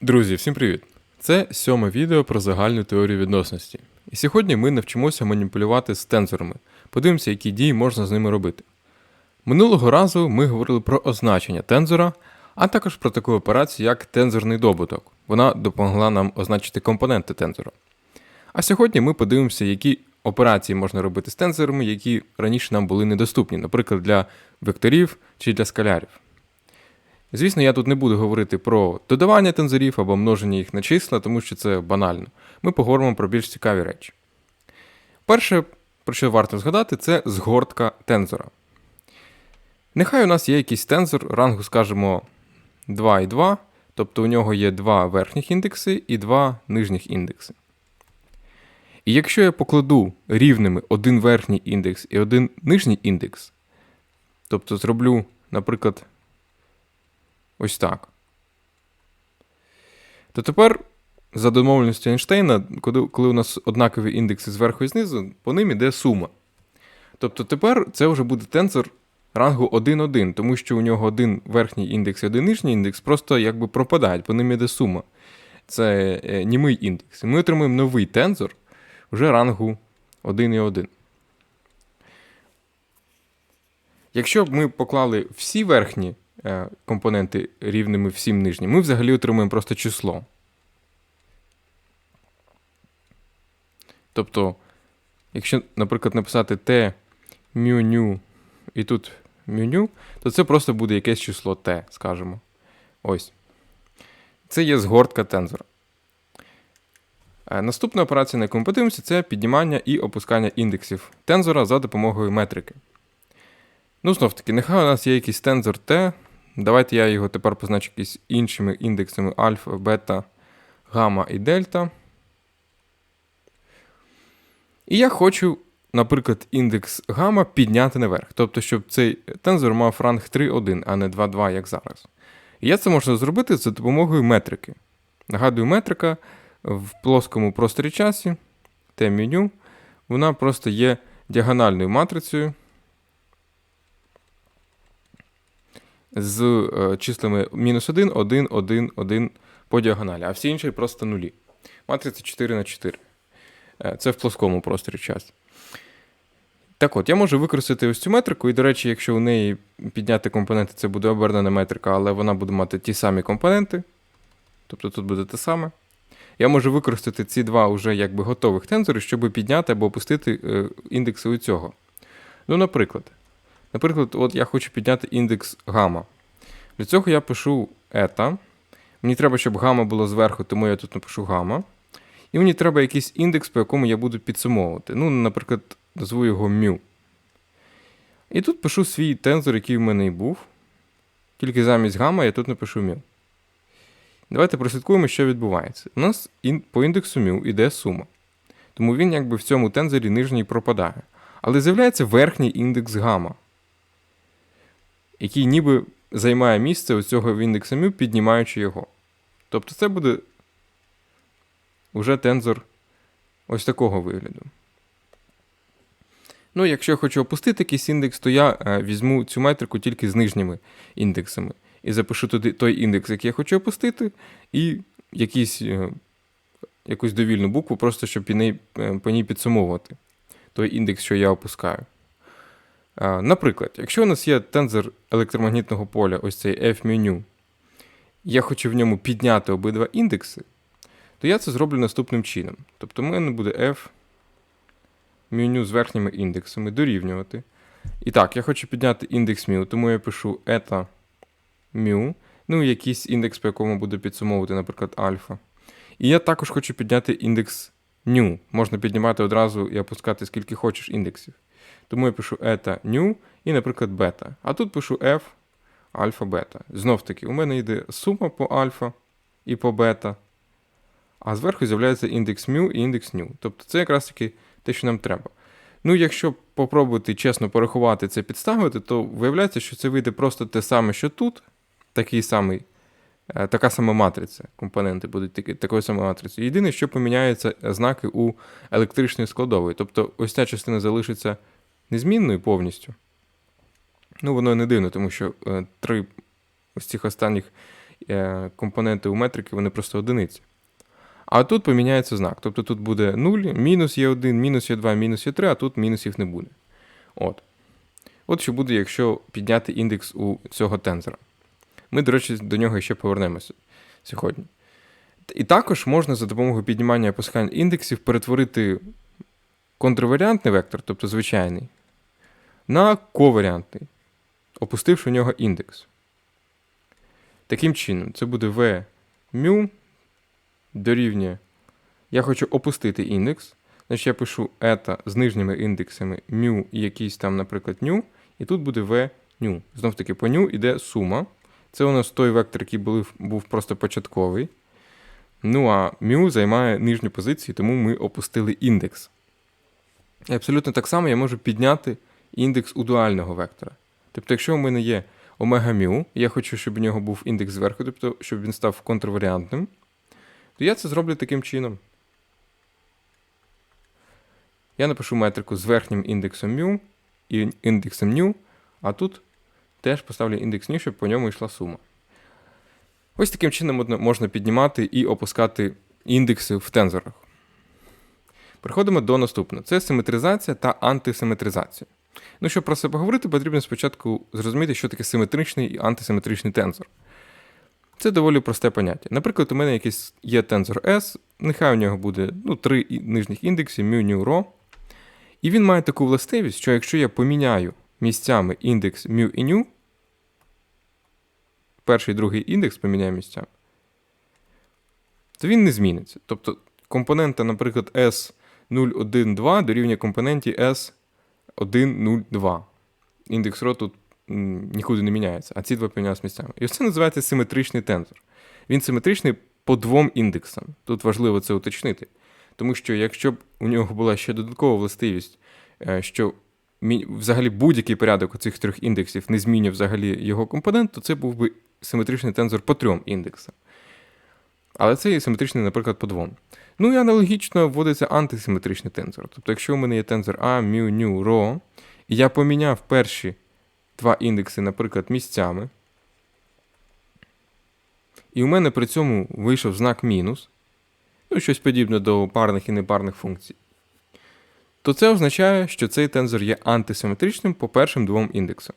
Друзі, всім привіт! Це сьоме відео про загальну теорію відносності. І сьогодні ми навчимося маніпулювати з тензорами. Подивимося, які дії можна з ними робити. Минулого разу ми говорили про означення тензора, а також про таку операцію, як тензорний добуток. Вона допомогла нам означити компоненти тензора. А сьогодні ми подивимося, які операції можна робити з тензорами, які раніше нам були недоступні, наприклад, для векторів чи для скалярів. Звісно, я тут не буду говорити про додавання тензорів або множення їх на числа, тому що це банально. Ми поговоримо про більш цікаві речі. Перше, про що варто згадати, це згортка тензора. Нехай у нас є якийсь тензор, рангу, скажімо, 2 і 2, тобто у нього є два верхніх індекси і два нижніх індекси. І якщо я покладу рівними один верхній індекс і один нижній індекс, тобто зроблю, наприклад, ось так, то тепер, за домовленістю Ейнштейна, коли, у нас однакові індекси зверху і знизу, по ним іде сума. Тобто тепер це вже буде тензор рангу 1-1, тому що у нього один верхній індекс і один нижній індекс просто якби пропадають, по ним іде сума. Це е, німий індекс. І ми отримуємо новий тензор вже рангу 1 і 1. Якщо б ми поклали всі верхні компоненти рівними всім нижнім, ми взагалі отримуємо просто число. Тобто, якщо, наприклад, написати t μ ню і тут меню, то це просто буде якесь число t, скажімо. Ось. Це є згортка тензора. Е, Наступна операція, на яку ми подивимося, це піднімання і опускання індексів тензора за допомогою метрики. Ну, знов таки, нехай у нас є якийсь тензор T. Давайте я його тепер позначу якісь іншими індексами альфа, бета, гамма і дельта. І я хочу, наприклад, індекс гамма підняти наверх. Тобто, щоб цей тензор мав ранг 3,1, а не 2,2, як зараз. І я це можу зробити за допомогою метрики. Нагадую, метрика в плоскому просторі часі, те меню, вона просто є діагональною матрицею з е, числами мінус 1, 1, 1, 1 по діагоналі, а всі інші просто нулі. Матриця 4 на 4. Е, Це в плоскому просторі часу. Так от, я можу використати ось цю метрику, і, до речі, якщо у неї підняти компоненти, це буде обернена метрика, але вона буде мати ті самі компоненти. Тобто тут буде те саме. Я можу використати ці два вже якби готових тензори, щоб підняти або опустити е, індекси у цього. Ну, наприклад, наприклад, от я хочу підняти індекс гамма. Для цього я пишу ета. Мені треба, щоб гамма було зверху, тому я тут напишу гамма. І мені треба якийсь індекс, по якому я буду підсумовувати. Ну, наприклад, назву його μ. І тут пишу свій тензор, який в мене і був. Тільки замість гамма я тут напишу μ. Давайте прослідкуємо, що відбувається. У нас ін- по індексу μ іде сума. Тому він якби в цьому тензорі нижній пропадає. Але з'являється верхній індекс гамма, який ніби займає місце у цього індекса μ, піднімаючи його. Тобто це буде уже тензор ось такого вигляду. Ну, якщо я хочу опустити якийсь індекс, то я е, візьму цю метрику тільки з нижніми індексами. І запишу туди той індекс, який я хочу опустити, і якийсь, е, якусь довільну букву, просто щоб е, по ній підсумовувати той індекс, що я опускаю. Наприклад, якщо у нас є тензор електромагнітного поля, ось цей F-меню, я хочу в ньому підняти обидва індекси, то я це зроблю наступним чином. Тобто, в мене буде F меню з верхніми індексами дорівнювати. І так, я хочу підняти індекс μ, тому я пишу eta μ, ну якийсь індекс, по якому буду підсумовувати, наприклад, альфа. І я також хочу підняти індекс ню. Можна піднімати одразу і опускати скільки хочеш індексів. Тому я пишу eta ню і, наприклад, бета. А тут пишу f альфа бета. Знов таки, у мене йде сума по альфа і по бета. А зверху з'являється індекс μ і індекс ню. Тобто це якраз таки те, що нам треба. Ну, якщо попробувати чесно порахувати це підставити, то виявляється, що це вийде просто те саме, що тут, такий самий, е, така сама матриця. Компоненти будуть такі, такою самою матрицею. Єдине, що поміняються знаки у електричної складової. Тобто ось ця частина залишиться незмінною повністю. Ну, воно не дивно, тому що е, три ось цих останніх е, компоненти у метрики, вони просто одиниці. А тут поміняється знак. Тобто тут буде 0, мінус є 1, мінус є 2, мінус є 3, а тут мінусів не буде. От. От що буде, якщо підняти індекс у цього тензора. Ми, до речі, до нього ще повернемося сьогодні. І також можна за допомогою піднімання і опускання індексів перетворити контрваріантний вектор, тобто звичайний, на коваріантний, опустивши в нього індекс. Таким чином, це буде v μ дорівнює. Я хочу опустити індекс. Значить, я пишу eta з нижніми індексами μ і якийсь там, наприклад, ню, і тут буде v ню. Знов таки, по ню йде сума. Це у нас той вектор, який був, був просто початковий. Ну а μ займає нижню позицію, тому ми опустили індекс. І абсолютно так само я можу підняти індекс у дуального вектора. Тобто, якщо у мене є омега і я хочу, щоб у нього був індекс зверху, тобто, щоб він став контрваріантним, то я це зроблю таким чином. Я напишу метрику з верхнім індексом μ і індексом ню, а тут теж поставлю індекс ню, щоб по ньому йшла сума. Ось таким чином можна піднімати і опускати індекси в тензорах. Переходимо до наступного: це симетризація та антисиметризація. Ну, щоб про це поговорити, потрібно спочатку зрозуміти, що таке симетричний і антисиметричний тензор. Це доволі просте поняття. Наприклад, у мене якийсь є тензор S, нехай у нього буде ну, три нижніх індекси, mu, nu, rho. І він має таку властивість, що якщо я поміняю місцями індекс mu і nu, перший і другий індекс поміняю місцями, то він не зміниться. Тобто компонента, наприклад, S012 дорівнює компоненті S102. Індекс ρ тут нікуди не міняється, а ці два помінялися місцями. І це називається симетричний тензор. Він симетричний по двом індексам. Тут важливо це уточнити. Тому що якщо б у нього була ще додаткова властивість, е, що взагалі будь-який порядок цих трьох індексів не змінює взагалі його компонент, то це був би симетричний тензор по трьом індексам. Але це є симетричний, наприклад, по двом. Ну і аналогічно вводиться антисиметричний тензор. Тобто, якщо у мене є тензор А, μ, ню, ро, і я поміняв перші два індекси, наприклад, місцями, і у мене при цьому вийшов знак мінус, ну, щось подібне до парних і непарних функцій, то це означає, що цей тензор є антисиметричним по першим двом індексам.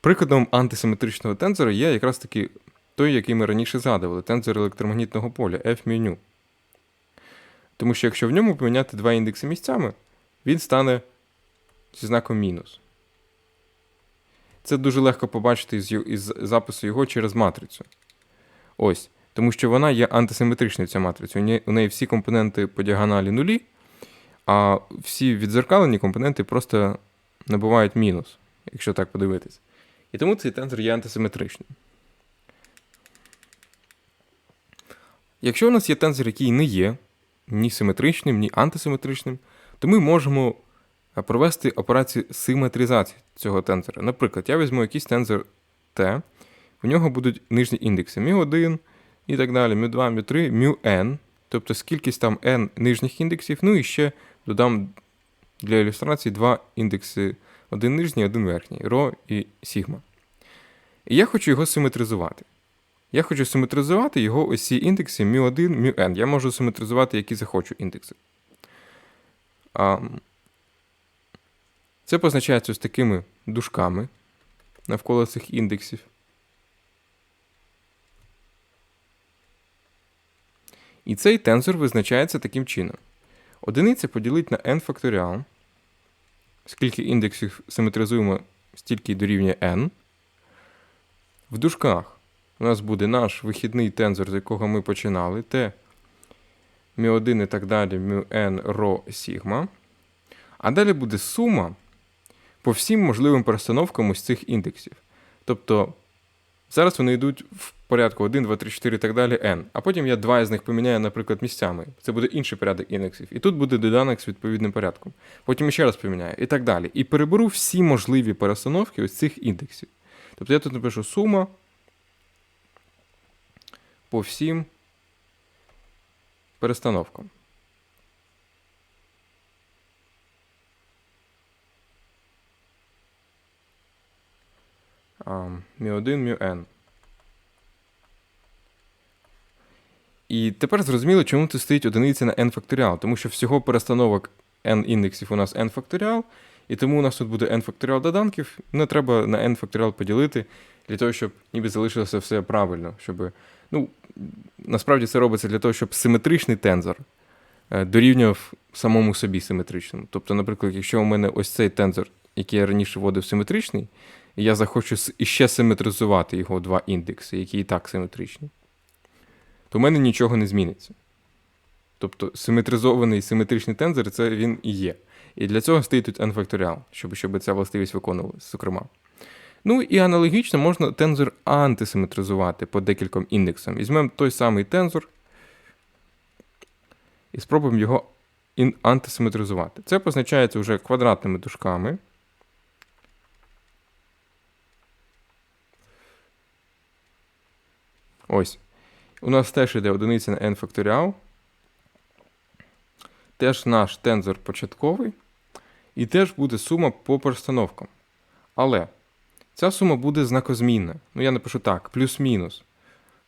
Прикладом антисиметричного тензора є якраз таки той, який ми раніше згадували, тензор електромагнітного поля F-μ. Тому що якщо в ньому поміняти два індекси місцями, він стане зі знаком мінус. Це дуже легко побачити із, із запису його через матрицю. Ось. Тому що вона є антисиметричною ця матриця. У неї всі компоненти по діагоналі нулі, а всі відзеркалені компоненти просто набувають мінус, якщо так подивитись. І тому цей тензор є антисиметричним. Якщо у нас є тензор, який не є ні симетричним, ні антисиметричним, то ми можемо провести операцію симетризації цього тензора. Наприклад, я візьму якийсь тензор T, у нього будуть нижні індекси μ1 і так далі, μ2, μ3, μn, тобто скількись там n нижніх індексів, ну і ще додам для ілюстрації два індекси: один нижній, один верхній, ρ і сігма. І я хочу його симетризувати. Я хочу симетризувати його ось ці індекси μ1, μn. Я можу симетризувати, які захочу індекси. Це позначається ось такими дужками навколо цих індексів. І цей тензор визначається таким чином. Одиниця поділить на n факторіал. Скільки індексів симетризуємо, стільки дорівнює n. В дужках у нас буде наш вихідний тензор, з якого ми починали, t μ1 і так далі, μn, ρ, сігма. А далі буде сума по всім можливим перестановкам ось цих індексів. Тобто зараз вони йдуть в порядку 1, 2, 3, 4 і так далі n. А потім я два з них поміняю, наприклад, місцями. Це буде інший порядок індексів. І тут буде доданок з відповідним порядком. Потім ще раз поміняю і так далі. І переберу всі можливі перестановки ось цих індексів. Тобто я тут напишу сума по всім перестановкам. μ1, μn. І тепер зрозуміло, чому тут стоїть одиниця на n факторіал, тому що всього перестановок n індексів у нас n факторіал, і тому у нас тут буде n факторіал доданків, не треба на n факторіал поділити для того, щоб ніби залишилося все правильно. Щоб, ну, насправді це робиться для того, щоб симетричний тензор е, дорівнював самому собі симетричному. Тобто, наприклад, якщо у мене ось цей тензор, який я раніше вводив симетричний, і я захочу іще симетризувати його два індекси, які і так симетричні, то в мене нічого не зміниться. Тобто симетризований симетричний тензор це він і є. І для цього стоїть тут n факторіал, щоб, щоб ця властивість виконувалася, зокрема. Ну і аналогічно можна тензор антисиметризувати по декільком індексам. Візьмемо той самий тензор і спробуємо його антисиметризувати. Це позначається вже квадратними дужками. Ось. У нас теж іде одиниця на n факторіал. Теж наш тензор початковий. І теж буде сума по перестановкам. Але ця сума буде знакозмінна. Ну, я напишу так: плюс-мінус.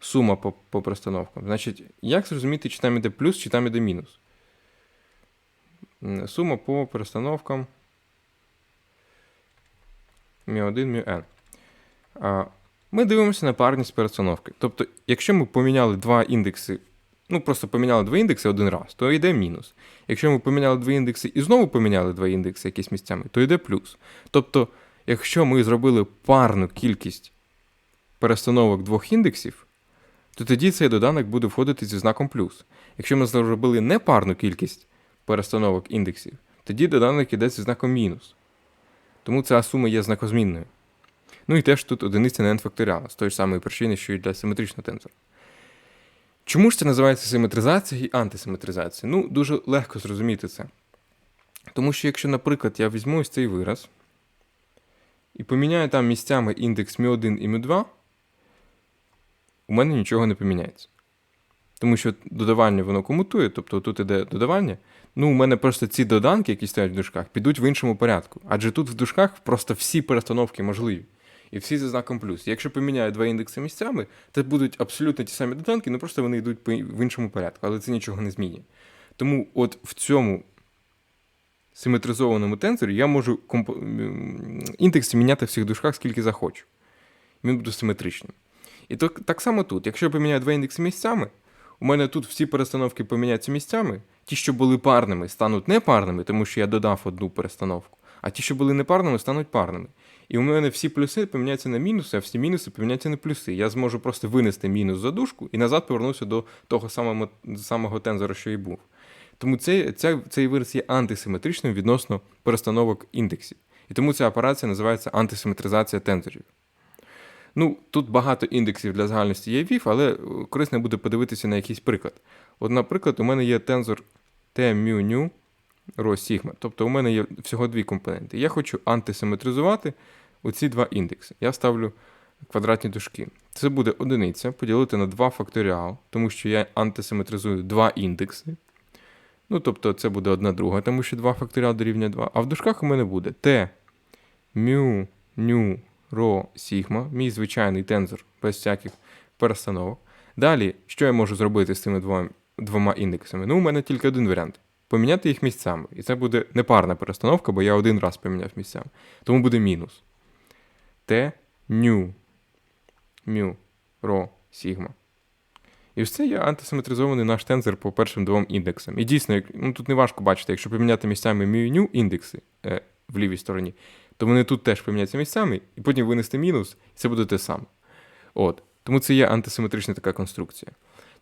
Сума по, по перестановкам. Значить, як зрозуміти, чи там іде плюс, чи там іде мінус? Сума по перестановкам. μ1, μn. А, Ми дивимося на парність перестановки. Тобто, якщо ми поміняли два індекси, ну просто поміняли два індекси один раз, то йде мінус. Якщо ми поміняли два індекси і знову поміняли два індекси якісь місцями, то йде плюс. Тобто, якщо ми зробили парну кількість перестановок двох індексів, то тоді цей доданок буде входити зі знаком плюс. Якщо ми зробили непарну кількість перестановок індексів, тоді доданок іде зі знаком мінус. Тому ця сума є знакозмінною. Ну і теж тут одиниця на n факторіал, з тої ж самої причини, що і для симетричного тензора. Чому ж це називається симетризація і антисиметризація? Ну, дуже легко зрозуміти це. Тому що якщо, наприклад, я візьму ось цей вираз і поміняю там місцями індекс μ1 і μ2, у мене нічого не поміняється. Тому що додавання воно комутує, тобто тут іде додавання. Ну, у мене просто ці доданки, які стоять в дужках, підуть в іншому порядку. Адже тут в дужках просто всі перестановки можливі. І всі зі знаком плюс. Якщо поміняю два індекси місцями, це будуть абсолютно ті самі доданки, ну просто вони йдуть в іншому порядку, але це нічого не змінює. Тому от в цьому симетризованому тензорі я можу комп... індекси міняти в всіх дужках скільки захочу. Він буде симетричним. І так, так само тут. Якщо я поміняю два індекси місцями, у мене тут всі перестановки поміняються місцями. Ті, що були парними, стануть непарними, тому що я додав одну перестановку. А ті, що були непарними, стануть парними. І у мене всі плюси поміняються на мінуси, а всі мінуси поміняються на плюси. Я зможу просто винести мінус за дужку і назад повернуся до того самого, самого тензора, що і був. Тому цей, ця, цей вираз є антисиметричним відносно перестановок індексів. І тому ця операція називається антисиметризація тензорів. Ну, тут багато індексів для загальності є вів, але е, корисно буде подивитися на якийсь приклад. От, наприклад, у мене є тензор T nu. Тобто у мене є всього дві компоненти. Я хочу антисиметризувати оці два індекси. Я ставлю квадратні дужки. Це буде одиниця поділити на 2 факторіал, тому що я антисиметризую два індекси. Ну, тобто це буде одна друга, тому що 2 факторіал дорівнює 2. А в дужках у мене буде t mu nu rho sigma, мій звичайний тензор без всяких перестановок. Далі, що я можу зробити з цими двома, двома індексами? Ну, у мене тільки один варіант. Поміняти їх місцями. І це буде непарна перестановка, бо я один раз поміняв місцями. Тому буде мінус. T nu mu rho sigma. І все є антисиметризований наш тензор по першим двом індексам. І дійсно, ну, тут не важко бачити, якщо поміняти місцями mu і nu індекси е, в лівій стороні, то вони тут теж поміняться місцями, і потім винести мінус, і це буде те саме. От. Тому це є антисиметрична така конструкція.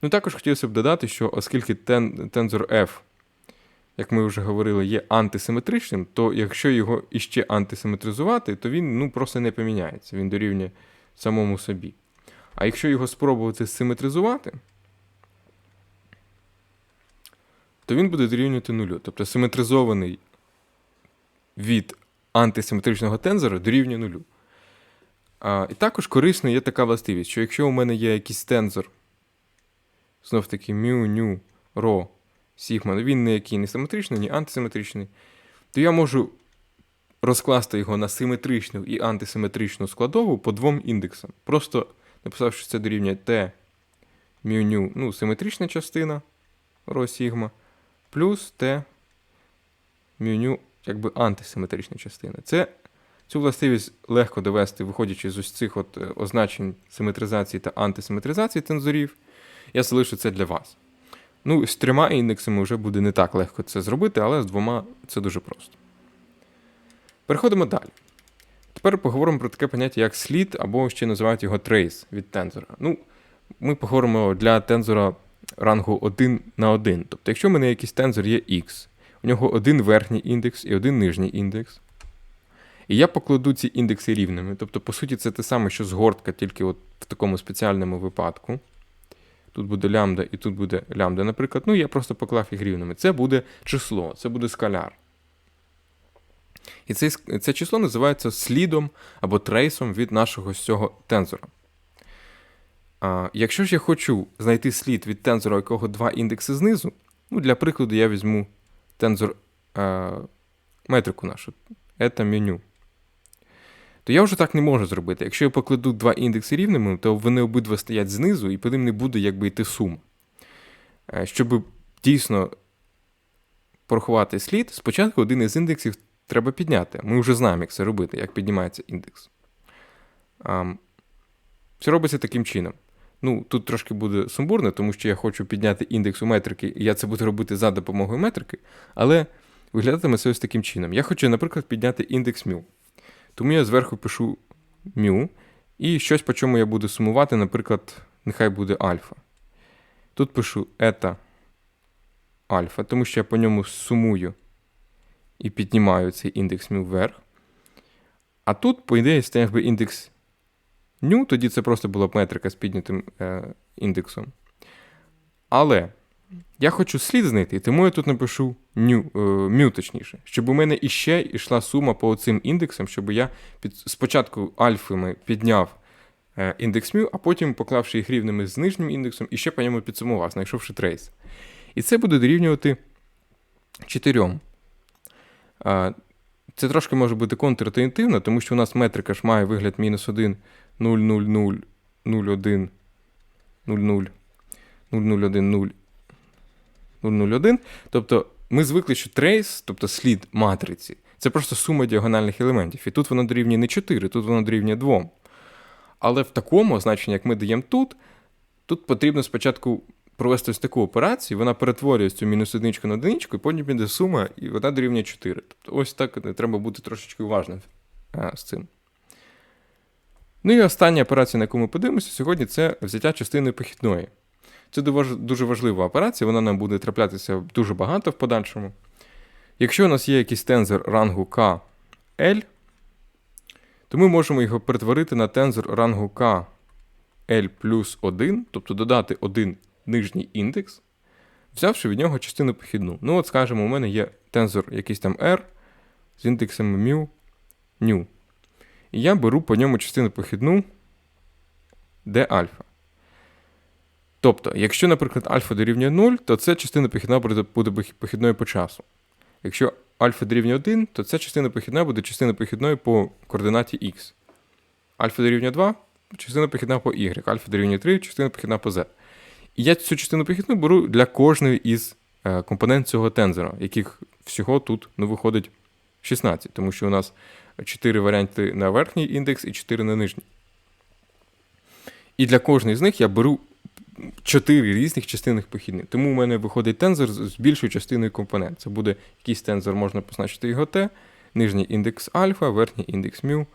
Ну також хотілося б додати, що оскільки тен, тензор F, як ми вже говорили, є антисиметричним, то якщо його іще антисиметризувати, то він ну, просто не поміняється, він дорівнює самому собі. А якщо його спробувати симетризувати, то він буде дорівнювати нулю. Тобто симетризований від антисиметричного тензора дорівнює нулю. А, і також корисно є така властивість, що якщо у мене є якийсь тензор, знов таки μ, ню, ро, сігма, ну він ніякий не симетричний, ні антисиметричний, то я можу розкласти його на симетричну і антисиметричну складову по двом індексам. Просто написав, що це дорівнює t μю ну, симетрична частина ро сігма, плюс Т μ якби антисиметрична частина. Це Цю властивість легко довести, виходячи з ось цих от е, означень симетризації та антисиметризації тензорів. Я залишу це для вас. Ну, з трьома індексами вже буде не так легко це зробити, але з двома це дуже просто. Переходимо далі. Тепер поговоримо про таке поняття, як слід, або ще називають його трейс від тензора. Ну, Ми поговоримо для тензора рангу 1 на 1. Тобто, якщо в мене якийсь тензор є X, у нього один верхній індекс і один нижній індекс. І я покладу ці індекси рівними. Тобто, по суті, це те саме, що згортка, тільки от в такому спеціальному випадку. Тут буде лямбда і тут буде лямбда, наприклад. Ну, я просто поклав їх рівними. Це буде число, це буде скаляр. І це, це число називається слідом або трейсом від нашого цього тензора. А, Якщо ж я хочу знайти слід від тензора, у якого два індекси знизу, ну, для прикладу, я візьму тензор а, метрику нашу, це меню то я вже так не можу зробити. Якщо я покладу два індекси рівними, то вони обидва стоять знизу, і по ним не буде якби йти сума. Е, щоб дійсно порахувати слід, спочатку один із індексів треба підняти. Ми вже знаємо, як це робити, як піднімається індекс. Це робиться таким чином. Ну, Тут трошки буде сумбурно, тому що я хочу підняти індекс у метрики, і я це буду робити за допомогою метрики, але виглядатиме це ось таким чином. Я хочу, наприклад, підняти індекс μ. Тому я зверху пишу μ, і щось, по чому я буду сумувати, наприклад, нехай буде альфа. Тут пишу ета альфа, тому що я по ньому сумую і піднімаю цей індекс μ вверх. А тут, по ідеї, стояв би індекс ню, тоді це просто була б метрика з піднятим е, індексом. Але я хочу слід знайти, тому я тут напишу ню, е, мю, точніше, щоб у мене іще йшла сума по цим індексам, щоб я під, спочатку альфами підняв е, індекс мю, а потім, поклавши їх рівними з нижнім індексом, і ще по ньому підсумував, знайшовши трейс. І це буде дорівнювати 4. Е, це трошки може бути контрінтуїтивно, тому що у нас метрика ж має вигляд мінус 1, 0, 0, 0, 0, 1, 0, 0, 0, 0, 1, 0 001. Тобто ми звикли, що трейс, тобто слід матриці, це просто сума діагональних елементів. І тут воно дорівнює не 4, тут воно дорівнює 2. Але в такому значенні, як ми даємо тут, тут потрібно спочатку провести ось таку операцію, вона перетворює цю мінус одиничку на одиничку, і потім піде сума, і вона дорівнює 4. Тобто ось так треба бути трошечки уважним а, з цим. Ну і остання операція, на яку ми подивимося сьогодні, це взяття частини похідної. Це дуже важлива операція, вона нам буде траплятися дуже багато в подальшому. Якщо у нас є якийсь тензор рангу K L, то ми можемо його перетворити на тензор рангу K L плюс 1, тобто додати один нижній індекс, взявши від нього частину похідну. Ну, от, скажімо, у мене є тензор якийсь там R з індексом μ, ню. І я беру по ньому частину похідну d альфа. Тобто, якщо, наприклад, альфа дорівнює 0, то це частина похідна буде похідною по часу. Якщо альфа дорівнює 1, то ця частина похідна буде частина похідною по координаті x. Альфа дорівнює 2, частина похідна по y, альфа дорівнює 3, частина похідна по z. І я цю частину похідну беру для кожної із е, компонент цього тензора, яких всього тут ну, виходить 16, тому що у нас 4 варіанти на верхній індекс і 4 на нижній. І для кожної з них я беру чотири різних частинних похідних. Тому у мене виходить тензор з більшою частиною компонент. Це буде якийсь тензор, можна позначити його Т, нижній індекс альфа, верхній індекс мю,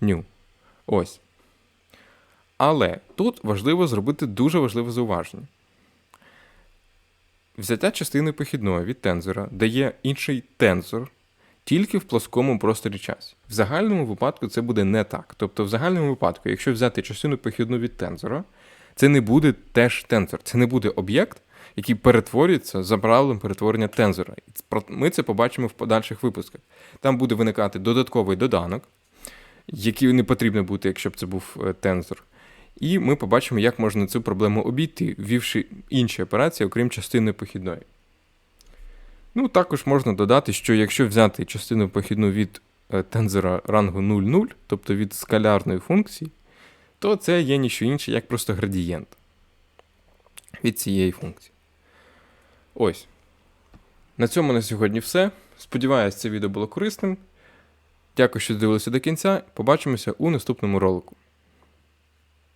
ню. Ось. Але тут важливо зробити дуже важливе зауваження. Взяття частини похідної від тензора дає інший тензор тільки в плоскому просторі часі. В загальному випадку це буде не так. Тобто, в загальному випадку, якщо взяти частину похідну від тензора, це не буде теж тензор, це не буде об'єкт, який перетворюється за правилом перетворення тензора. Ми це побачимо в подальших випусках. Там буде виникати додатковий доданок, який не потрібно бути, якщо б це був е, тензор. І ми побачимо, як можна цю проблему обійти, ввівши інші операції, окрім частини похідної. Ну, також можна додати, що якщо взяти частину похідну від е, тензора рангу 0,0, тобто від скалярної функції, то це є ніщо інше, як просто градієнт. від цієї функції. Ось. На цьому на сьогодні все. Сподіваюсь, це відео було корисним. Дякую, що дивилися до кінця. Побачимося у наступному ролику.